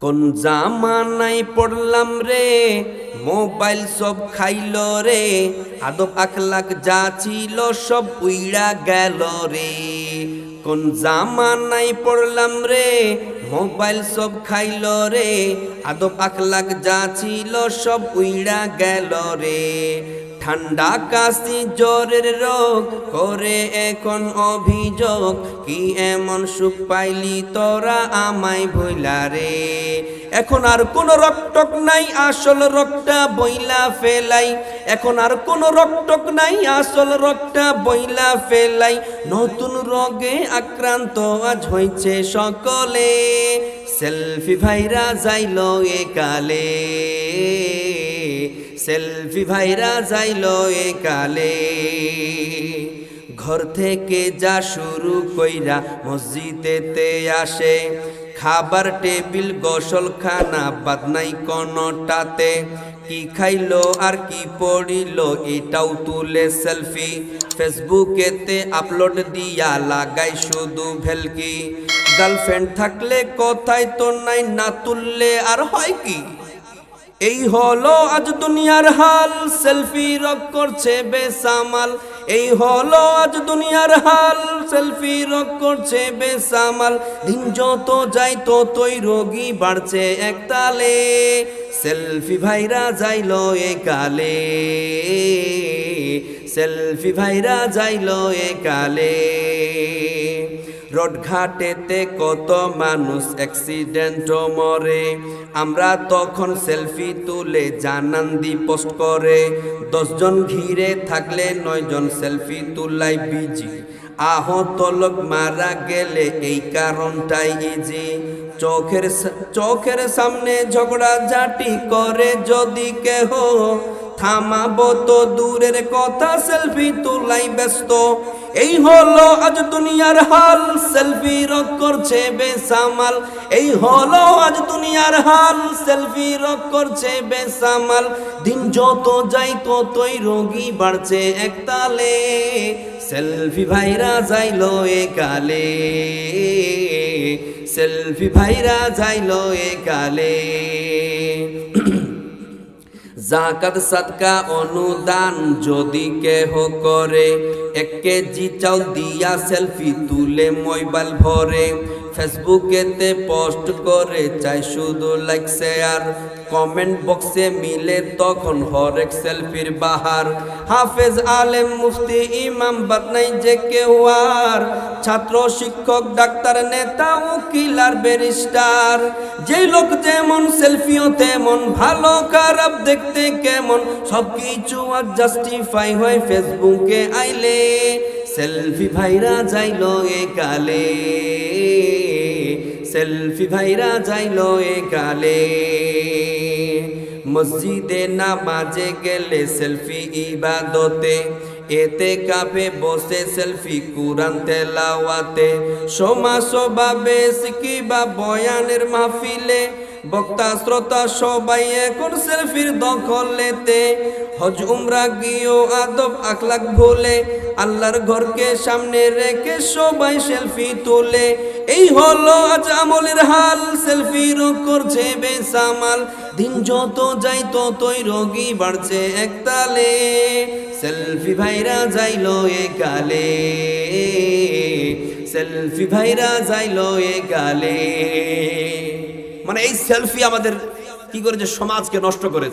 কোন জামানাই পড়লাম রে? মোবাইল সব খাইল রে। আদব আখলাক যা ছিল সব উইড়া গেল রে। কোন জামানাই পড়লাম রে? মোবাইল সব খাইল রে। আদব আখলাক যা ছিল সব উইড়া গেল রে। ঠান্ডা কাশি জ্বরের রোগ করে এখন অভিযোগ, কি এমন সুখ পাইলি তোরা আমায় ভইলা রে? এখন আর কোন রক্তক নাই, আসল রকটা বইলা ফেলাই। এখন আর কোন রকটক নাই, আসল রকটা বইলা ফেলাই। নতুন রোগে আক্রান্ত আজ হইছে সকলে। সেলফি ভাইরা যাইল এ কালে সেলফি ভাইরা যাইল এ কালে। ঘর থেকে যা শুরু কইরা মসজিদেতে আসে। খাবার টেবিল গোসল খানা বাদ নাই কোনটাতে। কি খাইলো আর কি পড়িলো এটাও তুলে সেলফি। ফেসবুকেতে আপলোড দিয়া লাগাই শুধু ভেলকি। গার্লফ্রেন্ড থাকলে কথাই তো নাই, না তুললে আর হয় কি? এই হলো আজ দুনিয়ার হাল, সেলফি রক করছে বেসামাল। এই হলো আজ দুনিয়ার হাল, সেলফি রক করছে বেসামাল। দিন যত যাই ততই রোগী বাড়ছে একতালে। সেলফি ভাইরা যাইল এ কালে সেলফি ভাইরা যাইল এ কালে রোড ঘাটেতে কত মানুষ অ্যাক্সিডেন্ট মরে। আমরা তখন সেলফি তুলে জানান দি পোস্ট করে। দশজন ঘিরে থাকলে নয়জন সেলফি তুলাই বিজি। আহত লোক মারা গেলে এই কারণটাই ইজি চোখের চোখের সামনে ঝগড়া ঝাঁটি করে যদি কেহ। থামাবো তো দূরের কথা সেলফি তুলাই ব্যস্ত। এই হলো আজ দুনিয়ার হাল, সেলফি রক করছে বেসামাল। এই হলো আজ দুনিয়ার হাল, সেলফি রক করছে বেসামাল। দিন যত যাই, ততই রোগী বাড়ছে একতালে। সেলফি ভাইরা যাইলো এ কালে সেলফি ভাইরা যাইলো এ কালে জাকাত, সাদকা, অনুদান যদি কেহ করে, এক কেজি চাউল দিয়া সেলফি তুলে মোবাইল ভরে। ফেসবুকেতে পোস্ট করে, চাই শুধু লাইক, শেয়ার। কমেন্ট বক্সে মিলে তখন হরেক সেলফির বাহার। হাফেজ আলেম, মুফতি, ইমাম, বাদনাই যে কেউ আর। ছাত্র, শিক্ষক, ডাক্তার, নেতা, উকিল আর ব্যারিস্টার। যে লোক যেমন সেলফিও তেমন ভালো, খারাপ দেখতে কেমন, সবকিছু আর জাস্টিফাই হয় ফেসবুকে আইলে। সেলফি ভাইরা যাইলো এ কালে সেলফি ভাইরা যাইল এ কালে মসজিদে নামাজে গেলে সেলফি ইবাদতে। এতে কাপে বসে সেলফি কুরান তেলাওয়াতে সমাজ ভাবে শিকিবা বয়ানের মাহফিলে। বক্তা, শ্রোতা সবাই এখন সেলফির দখলেতে। হজ, উমরা গিয়েও আদব আখলাক ভুলে। আল্লাহর ঘরকে সামনে রেখে সবাই সেলফি তোলে। এই হলো আজ আমলের হাল সেলফি রোগ করছে বেসামাল দিন যত যাই ততই রোগী বাড়ছে একতালে। সেলফি ভাইরা যাইলো এ কালে সেলফি ভাইরা যাইলো এ কালে মানে এই সেলফি আমাদের কি করেছে? সমাজকে নষ্ট করেছে।